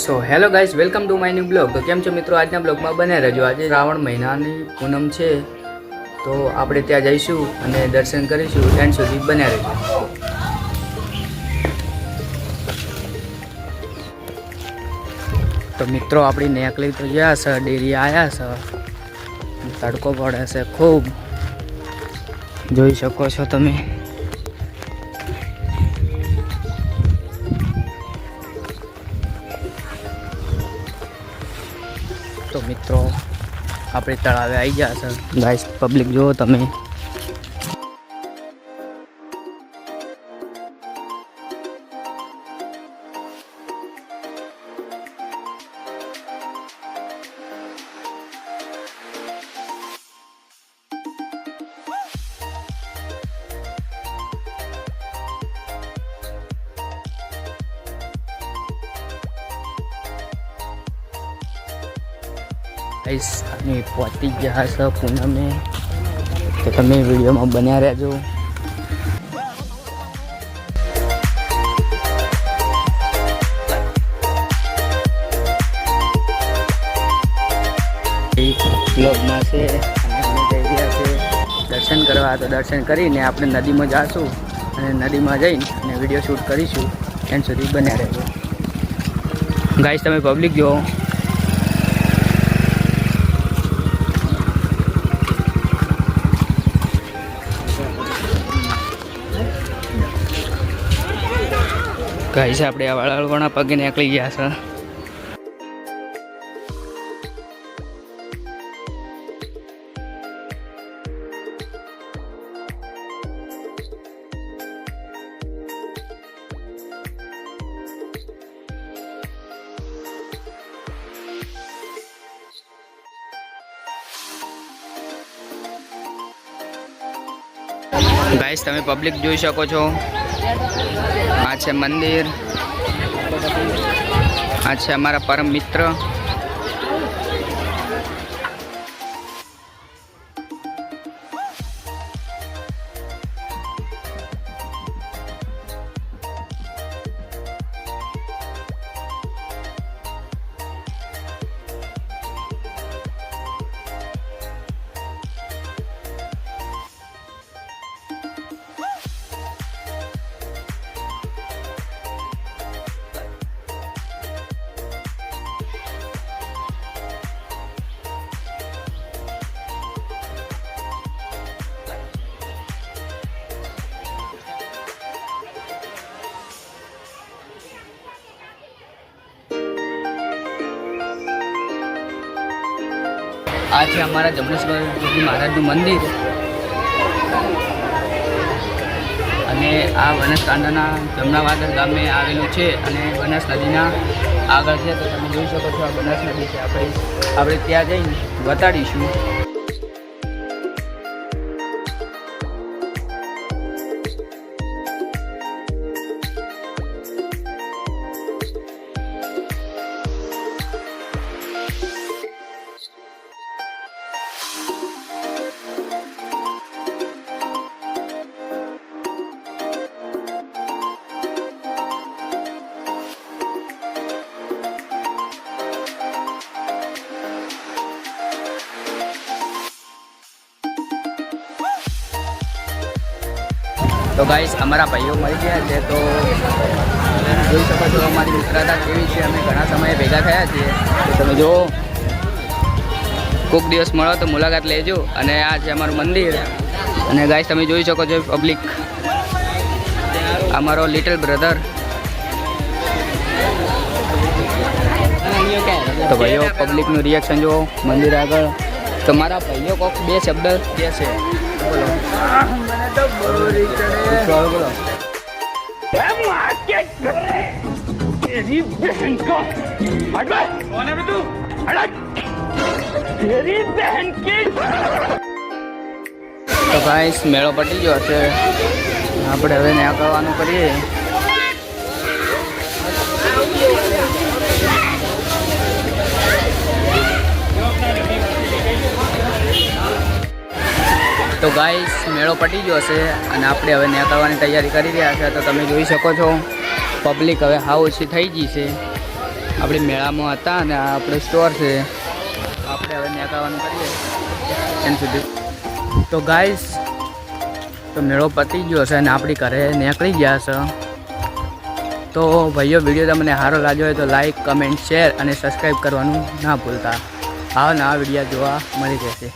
So hello guys welcome to my new blog કેમ છો મિત્રો? આજના બ્લોગમાં બને રહેજો. આજે શ્રાવણ મહિનાની પૂનમ છે. તો આપણે ત્યાં જઈશું અને દર્શન કરીશું ત્યાં સુધી બન્યા રહેજો. તો મિત્રો, આપણી નેકલી તો ગયા છે, ડેરી આવ્યા છે. તડકો પડે છે ખૂબ. જોઈ શકો છો તમે. તો મિત્રો આપણે તળાવે આવી ગયા છે. ગાઈસ પબ્લિક જુઓ તમે. ગાઈસ, અને પહોંચી ગયા છે પૂનમે. તો તમે વિડીયોમાં બન્યા રહેજો. છે દર્શન કરવા. તો દર્શન કરીને આપણે નદીમાં જઈશું અને નદીમાં જઈને વીડિયો શૂટ કરીશું. એન્ડ સુધી બન્યા રહેજો. ગાઈસ, તમે પબ્લિક જો છે, આપણે આ વાળવાના પગે નીકળી ગયા છે. ગાઈસ તમે પબ્લિક જોઈ શકો છો. આ છે મંદિર. આ છે અમારા પરમ મિત્ર. આ છે અમારા જમણેશ્વર મહારાજનું મંદિર. અને આ બનાસકાંઠાના જમનાવાદર ગામે આવેલું છે અને બનાસ નદીના આગળ છે, તો તમે જોઈ શકો છો આ બનાસ નદી છે. આપણે આપણે ત્યાં જઈને બતાડીશું. તો ગાઈસ અમારા ભાઈઓ મળી ગયા છે, તો જોઈ શકો છો, અમારી મિત્રતા કેવી છે, અમે ઘણા સમયે ભેગા થયા છીએ. તો તમે જુઓ કોઈક દિવસ મળો તો મુલાકાત લેજો. અને આ છે અમારું મંદિર. અને ગાઈસ તમે જોઈ શકો છો પબ્લિક અમારો લિટલ બ્રધર તો ભાઈઓ પબ્લિકનું રિએક્શન જુઓ, મંદિર આગળ. તમારા ભાઈઓ કોક બે શબ્દ કે છે. બોલો. તો બોરી મેળો પટી ગયો છે. આપણે હવે ન્યા કરવાનું કરીએ. તો ગાઈસ મેળો પટી ગયો છે અને આપણે હવે નીકળવાની તૈયારી કરી રહ્યા છે. તો તમે જોઈ શકો છો પબ્લિક હવે હાવ ઓછી થઈ ગઈ છે. આપણી મેળામાં હતા અને આ આપણે સ્ટોર છે. આપણે હવે નીકળવાનું કરીએ. એમ સુધી. તો ગાઈસ તો મેળો પતી ગયો છે અને આપણી ઘરે નીકળી ગયા છે. તો ભાઈઓ વીડિયો તમને સારો લાગ્યો હોય તો લાઈક કમેન્ટ શેર અને સબસ્ક્રાઈબ કરવાનું ના ભૂલતા. આવા નવા વિડીયા જોવા મળી જશે